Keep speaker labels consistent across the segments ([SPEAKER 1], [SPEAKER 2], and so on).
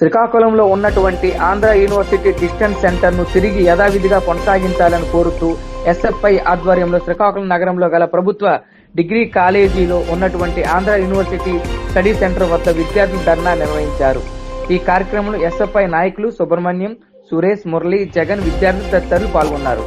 [SPEAKER 1] శ్రీకాకుళంలో ఉన్నటువంటి Andhra university distance సెంటర్ను తిరిగి యథావిధిగా కొనసాగించాలని కోరుతూ ఎస్ఎఫ్ఐ ఆధ్వర్యంలో శ్రీకాకుళం నగరంలో గల ప్రభుత్వ డిగ్రీ కాలేజీలో ఉన్నటువంటి ఆంధ్ర యూనివర్సిటీ స్టడీ సెంటర్ వద్ద విద్యార్థులు ధర్నా నిర్వహించారు. ఈ కార్యక్రమంలో ఎస్ఎఫ్ఐ నాయకులు సుబ్రహ్మణ్యం సురేష్ మురళి జగన్ విద్యార్థులు తదితరులు పాల్గొన్నారు.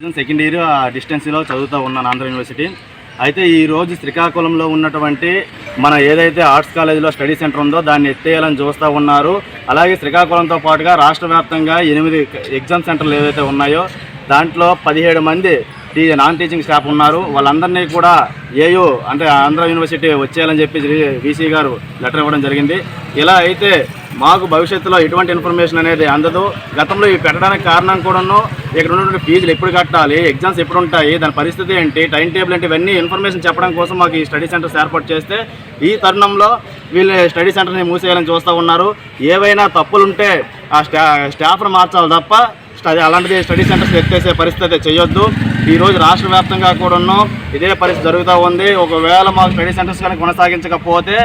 [SPEAKER 2] సెకండ్ ఇయర్ డిస్టెన్స్లో చదువుతూ ఉన్నాను ఆంధ్ర యూనివర్సిటీ అయితే ఈ రోజు శ్రీకాకుళంలో ఉన్నటువంటి మన ఏదైతే ఆర్ట్స్ కాలేజీలో స్టడీ సెంటర్ ఉందో దాన్ని ఎత్తేయాలని చూస్తూ ఉన్నారు. అలాగే శ్రీకాకుళంతో పాటుగా రాష్ట్ర వ్యాప్తంగా ఎనిమిది ఎగ్జామ్ సెంటర్లు ఏవైతే ఉన్నాయో దాంట్లో పదిహేడు మంది టీ నాన్ టీచింగ్ స్టాఫ్ ఉన్నారు. వాళ్ళందరినీ కూడా ఏయు అంటే ఆంధ్ర యూనివర్సిటీ వచ్చేయాలని చెప్పి వీసీ గారు లెటర్ ఇవ్వడం జరిగింది. ఇలా అయితే మాకు భవిష్యత్తులో ఎటువంటి ఇన్ఫర్మేషన్ అనేది అందదు. గతంలో ఇవి పెట్టడానికి కారణం కూడాను ఇక్కడ ఉన్నటువంటి ఫీజులు ఎప్పుడు కట్టాలి ఎగ్జామ్స్ ఎప్పుడు ఉంటాయి దాని పరిస్థితి ఏంటి టైం టేబుల్ ఏంటి ఇవన్నీ ఇన్ఫర్మేషన్ చెప్పడం కోసం మాకు ఈ స్టడీ సెంటర్స్ ఏర్పాటు చేస్తే ఈ తరుణంలో వీళ్ళు స్టడీ సెంటర్ని మూసేయాలని చూస్తూ ఉన్నారు. ఏవైనా తప్పులుంటే ఆ స్టా స్టాఫ్ను మార్చాలి తప్ప స్టడీ అలాంటిది స్టడీ సెంటర్స్ ఎత్తేసే పరిస్థితి చేయొద్దు. ఈరోజు రాష్ట్ర వ్యాప్తంగా కూడాను ఇదే పరిస్థితి జరుగుతూ ఉంది. ఒకవేళ మాకు స్టడీ సెంటర్స్ కానీ కొనసాగించకపోతే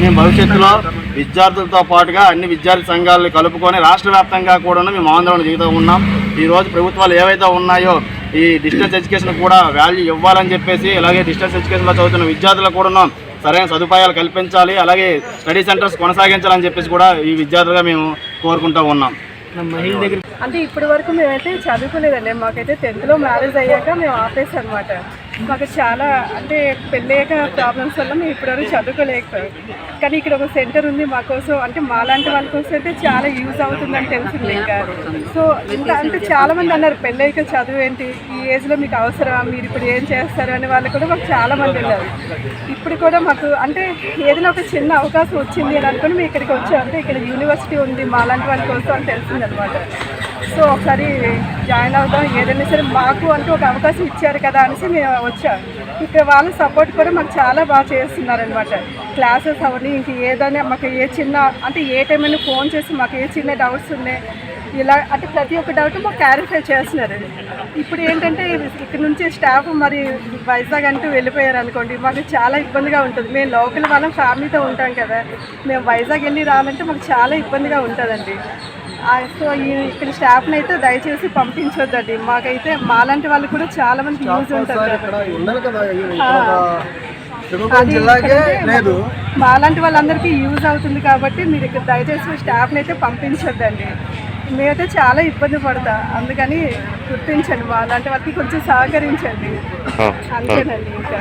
[SPEAKER 2] మేము భవిష్యత్తులో విద్యార్థులతో పాటుగా అన్ని విద్యార్థి సంఘాలను కలుపుకొని రాష్ట్ర వ్యాప్తంగా కూడాను మేము ఆందోళన దిగుతూ ఉన్నాం. ఈరోజు ప్రభుత్వాలు ఏవైతే ఉన్నాయో ఈ డిస్టెన్స్ ఎడ్యుకేషన్ కూడా వాల్యూ ఇవ్వాలని చెప్పేసి అలాగే డిస్టెన్స్ ఎడ్యుకేషన్లో చదువుతున్న విద్యార్థులకు కూడా సరైన సదుపాయాలు కల్పించాలి. అలాగే స్టడీ సెంటర్స్ కొనసాగించాలని చెప్పేసి కూడా ఈ విద్యార్థులుగా మేము కోరుకుంటూ ఉన్నాం.
[SPEAKER 3] అంటే ఇప్పటి వరకు మేమైతే చదువుకోలేదండి. మాకైతే టెన్త్లో మ్యారేజ్ అయ్యాక మేము ఆపేసాం అనమాట మాకు చాలా అంటే పెళ్ళయ్యాక ప్రాబ్లమ్స్ వల్ల మేము ఇప్పటివరకు చదువుకోలేకపోయాం. కానీ ఇక్కడ ఒక సెంటర్ ఉంది మా కోసం అంటే మాలాంటి వాళ్ళ కోసం అయితే చాలా యూజ్ అవుతుందని తెలిసింది ఇంకా. సో ఇంకా అంటే చాలామంది అన్నారు పెళ్ళయ్యాక చదువు ఏంటి? ఈ ఏజ్లో మీకు అవసరమా? మీరు ఇప్పుడు ఏం చేస్తారు? అనే వాళ్ళు కూడా మాకు చాలామంది ఉన్నారు. ఇప్పుడు కూడా మాకు అంటే ఏదైనా ఒక చిన్న అవకాశం వచ్చింది అని అనుకుని మేము ఇక్కడికి వచ్చాం. అంటే ఇక్కడ యూనివర్సిటీ ఉంది మాలాంటి వాళ్ళ కోసం అని తెలిసింది అనమాట సో ఒకసారి జాయిన్ అవుదాం ఏదైనా సరే మాకు అంటూ ఒక అవకాశం ఇచ్చారు కదా అనేసి మేము వచ్చాం. ఇక్కడ వాళ్ళ సపోర్ట్ కూడా మాకు చాలా బాగా చేస్తున్నారనమాట క్లాసెస్ అవన్నీ ఇంక ఏదైనా మాకు ఏ చిన్న అంటే ఏ టైం అయినా ఫోన్ చేసి మాకు ఏ చిన్న డౌట్స్ ఉన్నాయి ఇలా అంటే ప్రతి ఒక్క డౌట్ మాకు క్లారిఫై చేస్తున్నారు. ఇప్పుడు ఏంటంటే ఇక్కడ నుంచి స్టాఫ్ మరి వైజాగ్ అంటూ వెళ్ళిపోయారు అనుకోండి మాకు చాలా ఇబ్బందిగా ఉంటుంది. మేము లోకల్ వాళ్ళం ఫ్యామిలీతో ఉంటాం కదా. మేము వైజాగ్ వెళ్ళి రావాలంటే మాకు చాలా ఇబ్బందిగా ఉంటుందండి. సో ఈ ఇక్కడ స్టాఫ్ని అయితే దయచేసి పంపించొద్దండి. మాకైతే మాలాంటి వాళ్ళు కూడా చాలా మంది యూజ్ ఉంటుంది మాలాంటి వాళ్ళందరికీ యూజ్ అవుతుంది కాబట్టి మీరు ఇక్కడ దయచేసి స్టాఫ్ని అయితే పంపించొద్దండి. మేమైతే చాలా ఇబ్బంది పడతా. అందుకని గుర్తించండి మాలాంటి వాళ్ళకి కొంచెం సహకరించండి. అంతేనండి ఇంకా.